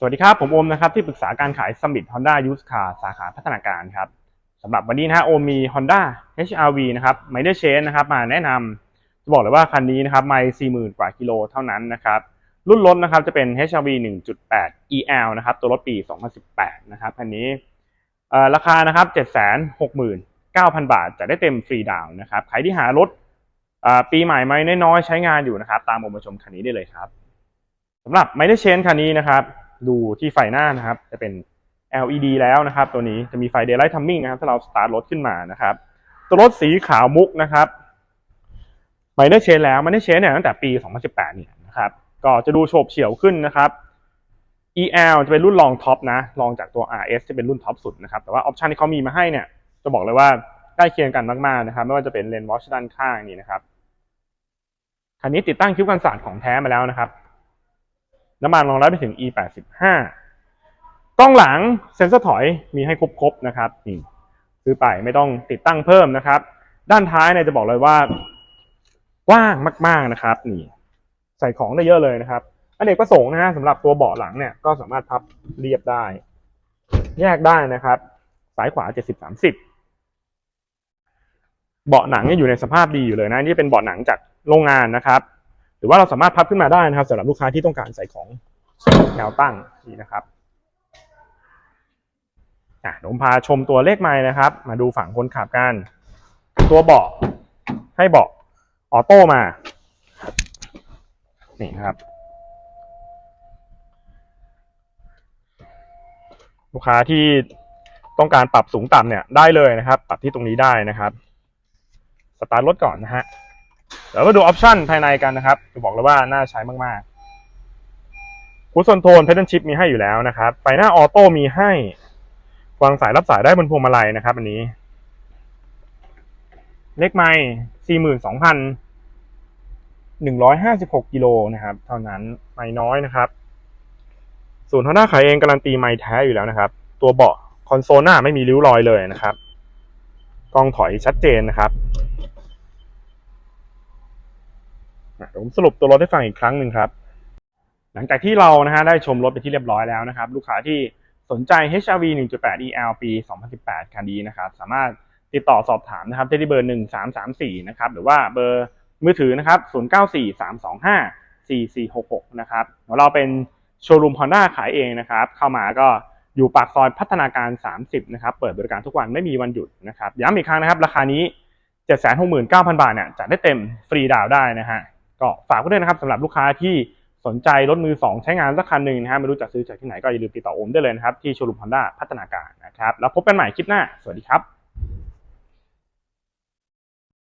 สวัสดีครับ ผมโอมนะครับที่ปรึกษาการขาย Summit Honda Used Car สาขาพัฒนาการครับสำหรับวันนี้นะฮะโอมมี Honda HR-V นะครับไม่ได้เชนนะครับมาแนะนำจะบอกเลยว่าคันนี้นะครับไม่40,000กว่ากิโลเท่านั้นนะครับรุ่นรถนะครับจะเป็น HR-V 1.8 EL นะครับตัวรถปี 2018 นะครับคันนี้ราคานะครับ769,000 บาทจะได้เต็มฟรีดาวน์นะครับใครที่หารถปีใหม่ไม่น้อยๆใช้งานอยู่นะครับตามผมมาชมคันนี้ได้เลยครับสำหรับไม่ได้เชนคันนี้นะครับ ดูที่ไฟหน้านะครับ จะเป็น LED แล้วนะครับ ตัวนี้จะมีไฟ Daylight Timing นะครับ ถ้าเราสตาร์ทรถขึ้นมานะครับ ตัวรถสีขาวมุกนะครับไม่ได้เชนแล้วไม่ได้เชนเนี่ยตั้งแต่ปี 2018 เนี่ยนะครับก็จะดูโฉบเฉี่ยวขึ้นนะครับ EL จะเป็นรุ่นรองท็อปนะรองจากตัว RS จะเป็นรุ่นท็อปสุดนะครับ แต่ว่าออปชันที่เขามีมาให้เนี่ย จะบอกเลยว่าใกล้เคียงกันมากๆนะครับ ไม่ว่าจะเป็นเลนส์วอชด้านข้างนี่นะครับคันนี้ติดตั้งคิ้วกันสาดของแท้มาแล้วนะครับ น้ำมันรองรับไปถึง E85 กล้องหลังเซ็นเซอร์ถอยมีให้ครบๆนะครับนี่ซื้อไปไม่ต้องติดตั้งเพิ่มนะครับ ด้านท้ายเนี่ยจะบอกเลยว่ากว้างมาก ๆนะครับ นี่ ใส่ของได้เยอะเลยนะครับอันเอกประสงค์นะฮะสำหรับตัวเบาะหลังเนี่ยก็สามารถพับเรียบได้ แยกได้นะครับซ้ายขวา70 30เบาะหนังเนี่ยอยู่ในสภาพดีอยู่เลยนะนี่เป็นเบาะหนังจากโรงงานนะครับ หรือว่าเราสามารถพับขึ้นมาได้นะครับสำหรับลูกค้าที่ต้องการใส่ของแนวตั้งนี่นะครับอะผมพาชมตัวเลขไม้นะครับ มาดูฝั่งคนขับกัน ตัวเบาะให้เบาะออโต้มา นี่ครับ ลูกค้าที่ต้องการปรับสูงต่ำเนี่ยได้เลยนะครับ ปรับที่ตรงนี้ได้นะครับ สตาร์ทรถก่อนนะฮะ เดี๋ยวมาดูออปชันภายในกันนะครับจะบอกเลยว่าน่าใช้มากๆคูซอนโทนเพด a ชิปมีให้อยู่แล้วนะครับ ไฟหน้าออโต้มีให้ วางสายรับสายได้บนพวงมาลัยนะครับ อันนี้ เลขไม่สี่หมื่นสองพันหนึ่งร้อยห้าสิบหกกิโลนะครับ เท่านั้นไม่น้อยนะครับศูนย์ท o น้าขายเองการันตีไม่แท้อยู่แล้วนะครับ ตัวเบาะคอนโซลหน้าไม่มีริ้วรอยเลยนะครับกล้องถอยชัดเจนนะครับ อะเดี๋ยว ผมสรุปตัวรถให้ฟังอีกครั้งหนึ่งครับ หลังจากที่เรานะฮะได้ชมรถไปที่เรียบร้อยแล้วนะครับ ลูกค้าที่สนใจ HRV 1.8 EL ปี 2018 คันนี้นะครับ สามารถติดต่อสอบถามนะครับได้ที่เบอร์ 1334 นะครับ หรือว่าเบอร์มือถือนะครับ 0943254466 นะครับเราเป็นโชว์รูม Honda ขายเองนะครับ เข้ามาก็อยู่ปากซอยพัฒนาการ 30 นะครับ เปิดบริการทุกวันไม่มีวันหยุดนะครับ ย้ำอีกครั้งนะครับ ราคานี้ 769,000 บาทเนี่ยจะได้เต็มฟรีดาวได้นะฮะ ก็ฝากไว้ด้วยนะครับสำหรับลูกค้าที่สนใจรถมือ 2 ใช้งานสักคันหนึ่งนะฮะไม่รู้จะซื้อจากที่ไหนก็อย่าลืมติดต่อโอมได้เลยนะครับที่โชว์รูมฮอนด้าพัฒนาการนะครับแล้วพบกันใหม่คลิปหน้า สวัสดีครับ